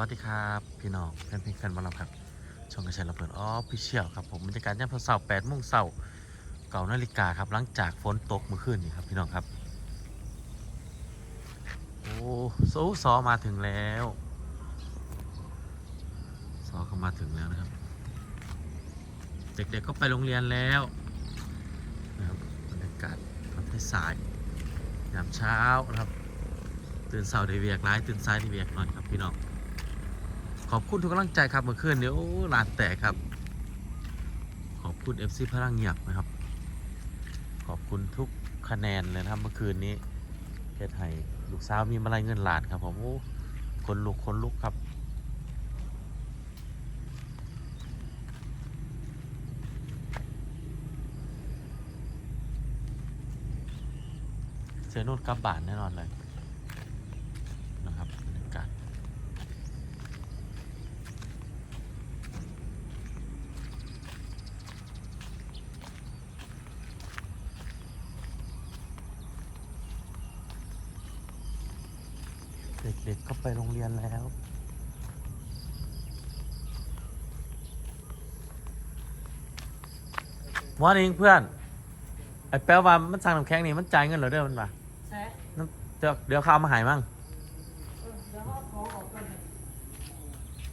วัสดีครับพี่น้องแฟนเพลงแฟนบอลครับช่องกระชายระเบิดออฟฟิเชียลครับผมบรรยากาศยามเช้าแปดโมงเช้าเก่านาฬิกาครับหลังจากฝนตกเมื่อคืนนี่ครับพี่น้องครับโอ้โซซอมาถึงแล้วซอก็มาถึงแล้วนะครับ เด็กๆก็ไปโรงเรียนแล้วนะครับบรรยากาศตอนสายยามเช้านะครับตื่นเสาร์ได้เวียกร้ายตื่นสายได้เวียกหน่อยครับพี่น้อง ขอบคุณทุกกำลังใจครับเมื่อคืนเดี๋ยวลานแตกครับ ขอบคุณ FC พลังเงียบนะครับ ขอบคุณทุกคะแนนเลยนะครับเมื่อคืนนี้เฮ็ดให้ลูกสาวมีมาลัยเงินลานครับผมโอ้คนลุกคนลุกครับเจอนุ่นกลับบ้านแน่นอนเลยนะครับบรรยากาศ เด็กๆก็ไปโรงเรียนแล้วมอร์นิ่งเพื่อน ไอ้แป๊วว่ามันสั่งน้ำแข็งนี่มันจ่ายเงินเหรอเด้อมันว่าใช่น้ำเดี๋ยวเดี๋ยวเขาเอามาใหายมั่งเออเดี๋ยวเอาของออกก่อนเลย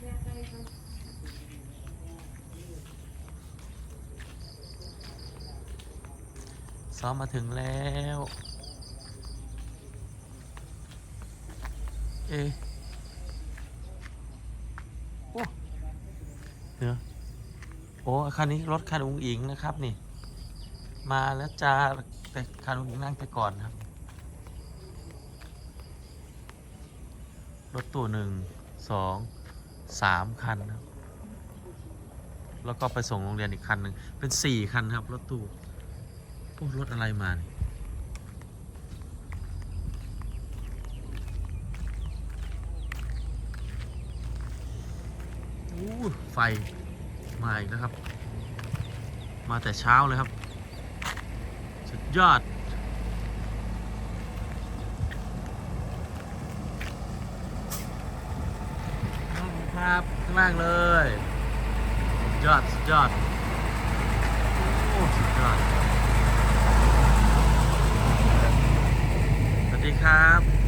แยกให้เขาซ้อมมาถึงแล้ว เอโอ้เดี๋ยวโอ้คันนี้รถคันอุ้งอิงนะครับนี่ มาแล้วจ้าแต่คันอุ้งอิงนั่งไปก่อนครับ รถตู้หนึ่งสองสามคันครับ แล้วก็ไปส่งโรงเรียนอีกคันหนึ่งเป็นสี่คันครับ รถตู้โอ้รถอะไรมาเนี่ย ไฟมาอีกแล้วครับ มาแต่เช้าเลยครับ สุดยอด ครับ ข้างล่างเลย สุดยอด สุดยอด โอ้ สุดยอด สวัสดีครับ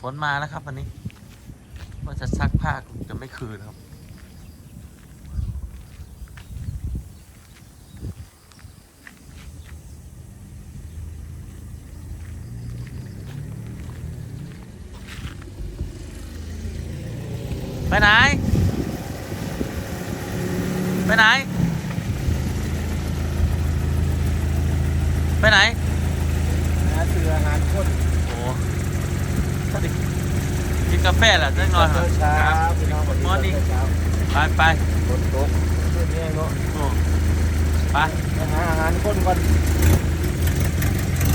ฝนมาแล้วครับวันนี้ว่าจะซักผ้าจะไม่คืนครับ ไปไหน ไปไหน ไปไหน หาเสือหาคน โอ้ถ้าดิกินกา แฟแหละจังหน่อยเช้าครับพี่น้องวันมอร์นิ่นี้งเช้าไปไปฝนตกเรื่องนี้เนาะโอ้ไปไปหาอาหารคนก่อน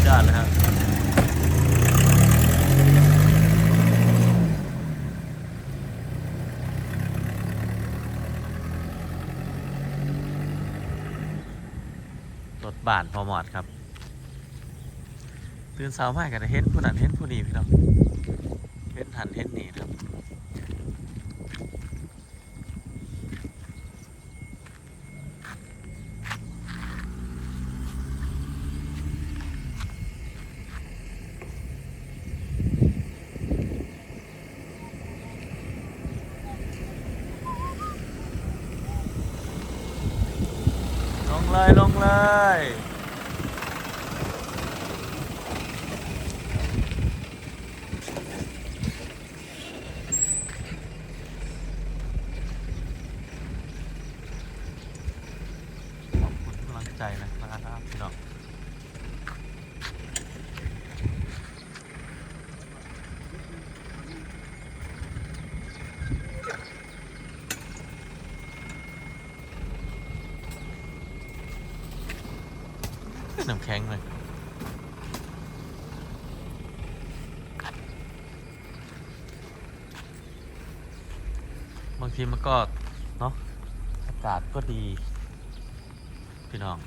ยอดเลยครับรถบ้านพอหมอดครับ ตื่นเช้ามากกันเห็นผู้นั้นเห็นผู้นี้พี่น้อง เห็นหันเห็นหนีครับลงเลยลงเลย นน้ำแข็งเลยบางทีมันก็ เนาะอากาศก็ดี พี่น้อง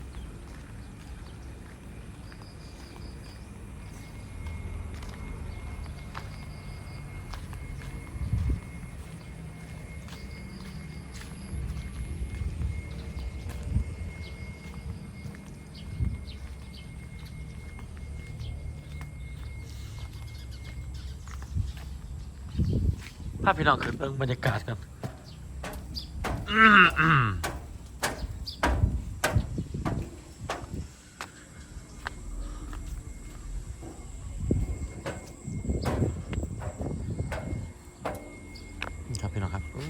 ภาพพี่น้องขึ้นเบิ่งบรรยากาศกันอืมครับพี่น้องครับโอ้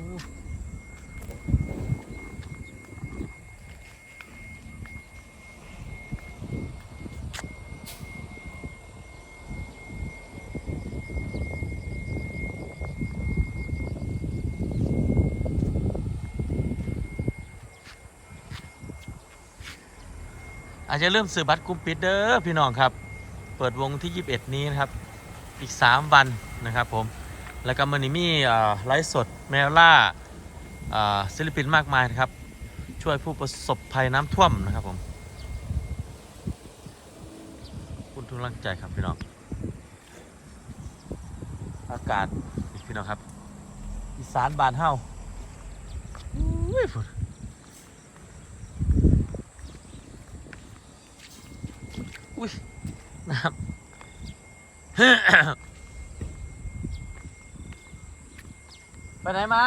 อาจจะเริ่มซื้อบัตรกลุ่มปิดเด้อพี่น้องครับ เปิดวงที่ 21 นี้นะครับ อีก 3 วันนะครับผม แล้วก็มันมีไลฟ์สดแมวล่าศิลปินมากมายนะครับ ช่วยผู้ประสบภัยน้ำท่วมนะครับผม คุณทุกกำลังใจครับพี่น้อง อากาศพี่น้องครับ อีสานบานเฮาอุ้ยฝนอุ้ย น้ำไปไหนมา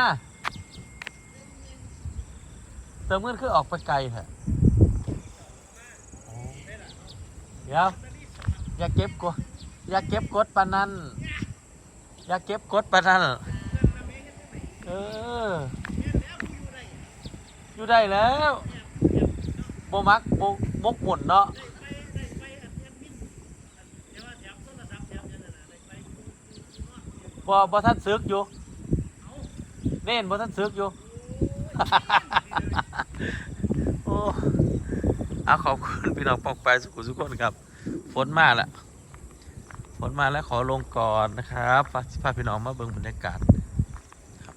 เติมเงินคือออกไปไกลแท้เดี๋ยว อย่าเก็บกดอย่าเก็บกดปานั้น อย่าเก็บกดปานนั้นเอออยู่ได้แล้วโบมักโบมกหมุนเนาะ บ่บ่ท่านซึกอยู่เน่นบ่ท่านซึกอยู่ โอ้เอาขอบคุณพี่น้องปอกไปสุขุสุขคนครับ ฝนมาแล้วฝนมาแล้วขอลงก่อนนะครับฝากพาพี่น้องมาเบิ่งบรรยากาศครั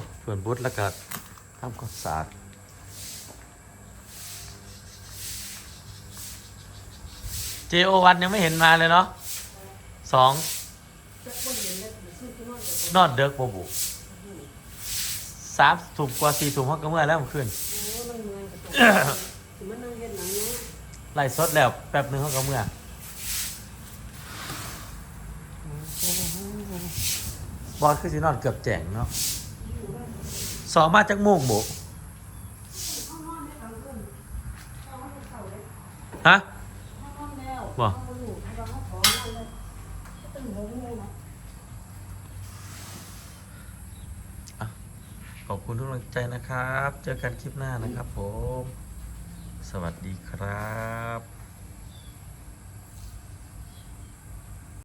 บ โอ้เพื่อนบุตรแล้วก็ทำความสะอาดเจโอวันยังไม่เห็นมาเลยเนาะสองนอที่นอนกับนอนเด็กบ่บุสามถุงกว่าสี่ถุงห้องก็เมื่อแล้วมันขึ้นไล่สดแล้วแป๊บนึงเขาก็เมื่อบอลคือสินอนเกือบแจ้งเนาะ สอมาจากโมงโบฮะบ่ขอบคุณทุกกำลังใจนะครับ เจอกันคลิปหน้านะครับผม สวัสดีครับ